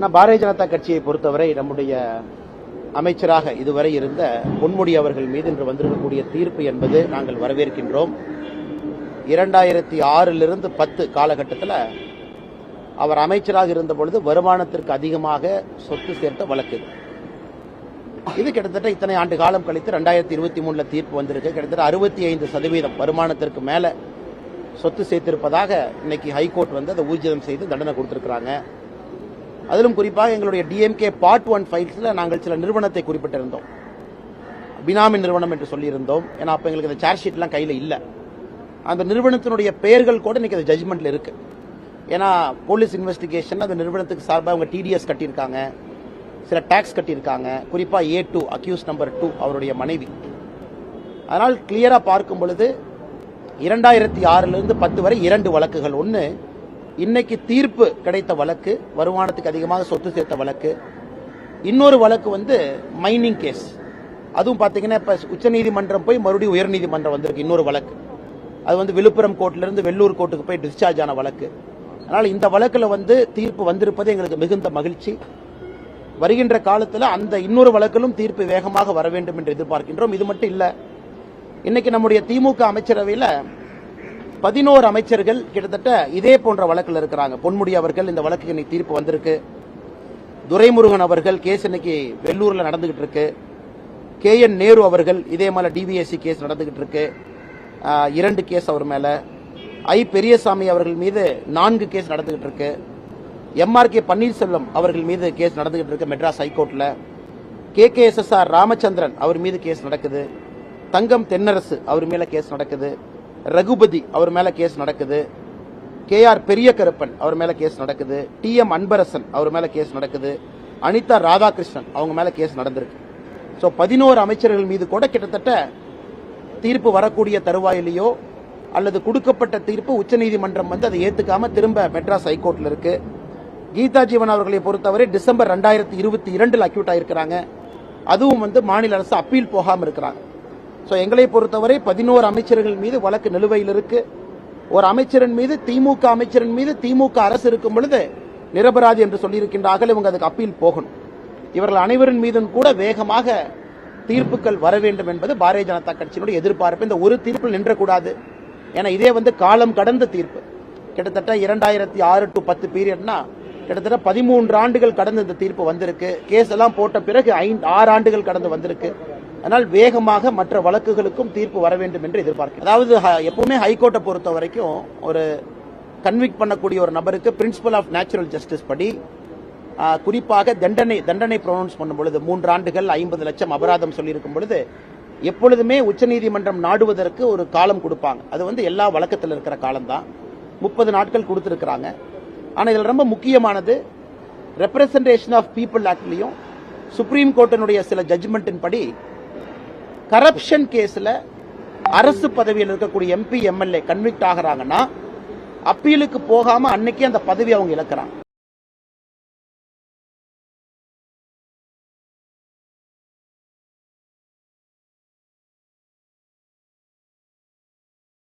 ஆனால் பாரதிய ஜனதா கட்சியை பொறுத்தவரை நம்முடைய அமைச்சராக இதுவரை இருந்த பொன்முடி அவர்கள் மீது இன்று வந்திருக்கக்கூடிய தீர்ப்பு என்பது நாங்கள் வரவேற்கின்றோம். இரண்டாயிரத்தி ஆறிலிருந்து பத்து காலகட்டத்தில் அவர் அமைச்சராக இருந்த பொழுது வருமானத்திற்கு அதிகமாக சொத்து சேர்த்த வழக்கு இது. கிட்டத்தட்ட இத்தனை ஆண்டு காலம் கழித்து ரெண்டாயிரத்தி இருபத்தி மூணுல தீர்ப்பு வந்திருக்கு. கிட்டத்தட்ட அறுபத்தி ஐந்து சதவீதம் வருமானத்திற்கு மேலே சொத்து சேர்த்திருப்பதாக இன்னைக்கு ஹைகோர்ட் வந்து அதை ஊர்ஜிதம் செய்து தண்டனை கொடுத்திருக்கிறாங்க. அதிலும் குறிப்பாக எங்களுடைய டிஎம்கே பார்ட் ஒன் ஃபைல்ஸில் நாங்கள் சில நிறுவனத்தை குறிப்பிட்டிருந்தோம். பினாமி நிறுவனம் என்று சொல்லியிருந்தோம். ஏன்னா அப்போ எங்களுக்கு அந்த சார்ஜ் ஷீட்லாம் கையில் இல்லை. அந்த நிறுவனத்தினுடைய பெயர்கள் கூட இன்னைக்கு அது ஜட்மெண்ட்டில் இருக்கு. ஏன்னா போலீஸ் இன்வெஸ்டிகேஷன் அந்த நிறுவனத்துக்கு சார்பாக அவங்க டிடிஎஸ் கட்டியிருக்காங்க. சில டேக்ஸ் கட்டியிருக்காங்க. குறிப்பாக A two accused number two அவருடைய மனைவி. அதனால் கிளியராக பார்க்கும் பொழுது இரண்டாயிரத்தி ஆறிலிருந்து பத்து வரை இரண்டு வழக்குகள். ஒன்று இன்னைக்கு தீர்ப்பு கிடைத்த வழக்கு வருமானத்துக்கு அதிகமாக சொத்து சேர்த்த வழக்கு. இன்னொரு வழக்கு வந்து மைனிங் கேஸ் அதுவும் பார்த்தீங்கன்னா இப்போ உச்சநீதிமன்றம் போய் மறுபடியும் உயர்நீதிமன்றம் வந்திருக்கு இன்னொரு வழக்கு. அது வந்து விழுப்புரம் கோர்ட்லேருந்து வெள்ளூர் கோர்ட்டுக்கு போய் டிஸ்சார்ஜ் ஆன வழக்கு. அதனால் இந்த வழக்கில் வந்து தீர்ப்பு வந்திருப்பது எங்களுக்கு மிகுந்த மகிழ்ச்சி. வருகின்ற காலத்தில் அந்த இன்னொரு வழக்கிலும் தீர்ப்பு வேகமாக வர வேண்டும் என்று எதிர்பார்க்கின்றோம். இது மட்டும் இல்லை இன்னைக்கு நம்முடைய திமுக அமைச்சரவையில் பதினோரு அமைச்சர்கள் கிட்டத்தட்ட இதே போன்ற வழக்கில் இருக்கிறாங்க. பொன்முடி அவர்கள் இந்த வழக்கு இன்னைக்கு தீர்ப்பு வந்திருக்கு. துரைமுருகன் அவர்கள் கேஸ் இன்னைக்கு வெள்ளூர்ல நடந்துகிட்டு இருக்கு. கே என் நேரு அவர்கள் இதே மாதிரி டிவிஎஸ்சி கேஸ் நடந்துகிட்டு இருக்கு. இரண்டு கேஸ் அவர் மேல. ஐ பெரியசாமி அவர்கள் மீது நான்கு கேஸ் நடந்துகிட்டு இருக்கு. எம்ஆர் கே பன்னீர்செல்வம் அவர்கள் மீது கேஸ் நடந்துகிட்டு இருக்கு Madras ஹைகோர்ட்ல. K K S S R Ramachandran அவர் மீது கேஸ் நடக்குது. தங்கம் தென்னரசு அவர் மேல கேஸ் நடக்குது. ரகுபதி அவர் மேல கேஸ் நடக்குது. கே ஆர் பெரிய கருப்பன் அவர் மேல கேஸ் நடக்குது. டி எம் அன்பரசன் அவர் மேல கேஸ் நடக்குது. அனிதா ராதாகிருஷ்ணன் அவங்க மேல கேஸ் நடந்திருக்கு. ஸோ பதினோரு அமைச்சர்கள் மீது கூட கிட்டத்தட்ட தீர்ப்பு வரக்கூடிய தருவாயிலேயோ அல்லது கொடுக்கப்பட்ட தீர்ப்பு உச்சநீதிமன்றம் வந்து அதை ஏத்துக்காம திரும்ப மெட்ராஸ் ஹைகோர்ட்ல இருக்கு. கீதா ஜீவன் அவர்களை பொறுத்தவரை டிசம்பர் ரெண்டாயிரத்தி இருபத்தி இரண்டில் அக்யூட் ஆயிருக்கிறாங்க. அதுவும் வந்து மாநில அரசு அப்பீல் போகாமல் இருக்கிறாங்க. ஸோ எங்களை பொறுத்தவரை பதினோரு அமைச்சர்கள் மீது வழக்கு நிலுவையில் இருக்கு. ஒரு அமைச்சரின் மீது திமுக அமைச்சரின் மீது திமுக அரசு இருக்கும் பொழுது நிரபராதி என்று சொல்லியிருக்கின்றார்கள். இவங்க அதுக்கு அப்பீல் போகணும். இவர்கள் அனைவரின் மீதும் கூட வேகமாக தீர்ப்புகள் வர வேண்டும் என்பது பாரதிய ஜனதா கட்சியினுடைய எதிர்பார்ப்பு. இந்த ஒரு தீர்ப்பில் நின்றக்கூடாது. ஏன்னா இதே வந்து காலம் கடந்த தீர்ப்பு. கிட்டத்தட்ட இரண்டாயிரத்தி ஆறு டு பத்து பீரியட்னா கிட்டத்தட்ட பதிமூன்று ஆண்டுகள் கடந்து இந்த தீர்ப்பு வந்திருக்கு. கேஸ் எல்லாம் போட்ட பிறகு ஐந்து ஆறு ஆண்டுகள் கடந்து வந்திருக்கு. அதனால் வேகமாக மற்ற வழக்குகளுக்கும் தீர்ப்பு வர வேண்டும் என்று எதிர்பார்க்கிறேன் அதாவது எப்பவுமே ஹைகோர்ட்டை பொறுத்த வரைக்கும் ஒரு கன்விக்ட் பண்ணக்கூடிய ஒரு நபருக்கு பிரின்சிபல் ஆஃப் நேச்சுரல் ஜஸ்டிஸ் படி குறிப்பாக தண்டனை தண்டனை ப்ரொனவுன்ஸ் பண்ணும் பொழுது மூன்று ஆண்டுகள் ஐம்பது லட்சம் அபராதம் சொல்லியிருக்கும் பொழுது எப்பொழுதுமே உச்சநீதிமன்றம் நாடுவதற்கு ஒரு காலம் கொடுப்பாங்க. அது வந்து எல்லா வழக்கத்தில் இருக்கிற காலம்தான். முப்பது நாட்கள் கொடுத்துருக்குறாங்க. ஆனால் இதில் ரொம்ப முக்கியமானது ரெப்ரசன்டேஷன் ஆஃப் பீப்புள் ஆக்ட்லயும் சுப்ரீம் கோர்ட்டினுடைய சில ஜட்ஜ்மெண்ட்டின் படி கரப்ஷன் கேஸில் அரசு பதவியில் இருக்கக்கூடிய எம்பி எம்எல்ஏ கன்விக்ட் ஆகுறாங்கன்னா அப்பீலுக்கு போகாமல் அன்னைக்கே அந்த பதவி அவங்க இழக்கிறாங்க.